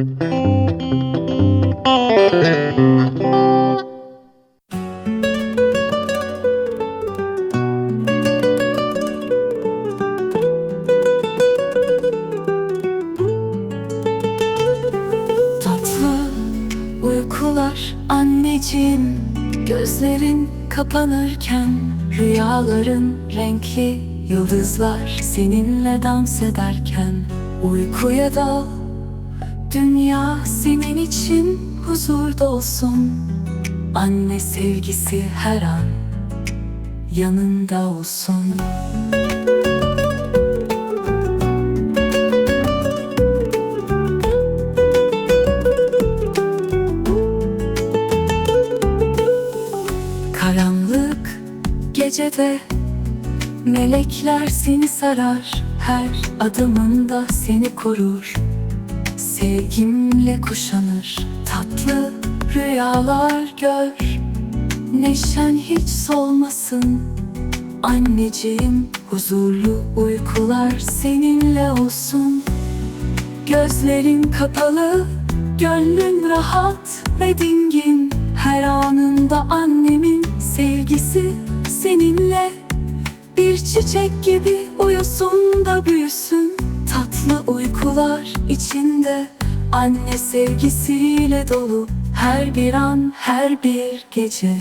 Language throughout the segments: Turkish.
Uykular anneciğim. Gözlerin kapanırken Rüyaların renkli yıldızlar Seninle dans ederken Uykuya dal Dünya senin için huzurda olsun. Anne sevgisi her an yanında olsun. Karanlık gecede Melekler seni sarar. Her adımında seni korur Sevgimle kuşanır Tatlı rüyalar gör. Neşen hiç solmasın Anneciğim huzurlu uykular seninle olsun. Gözlerin kapalı, gönlün rahat ve dingin. Her anında annemin sevgisi seninle. Bir çiçek gibi uyusun da büyüsün Tatlı uykular içinde Anne sevgisiyle dolu. Her bir an, her bir gece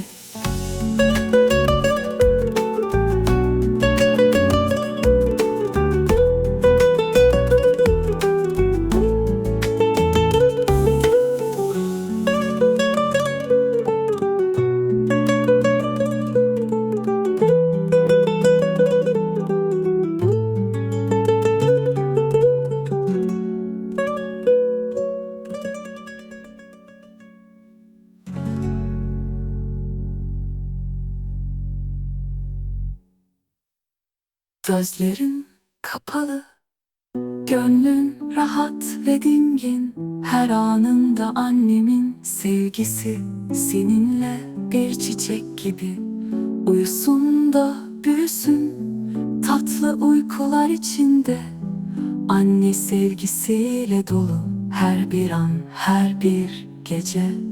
Gözlerin kapalı Gönlün rahat ve dingin. Her anında annemin sevgisi Seninle bir çiçek gibi. Uyusun da büyüsün Tatlı uykular içinde. Anne sevgisiyle dolu Her bir an, her bir gece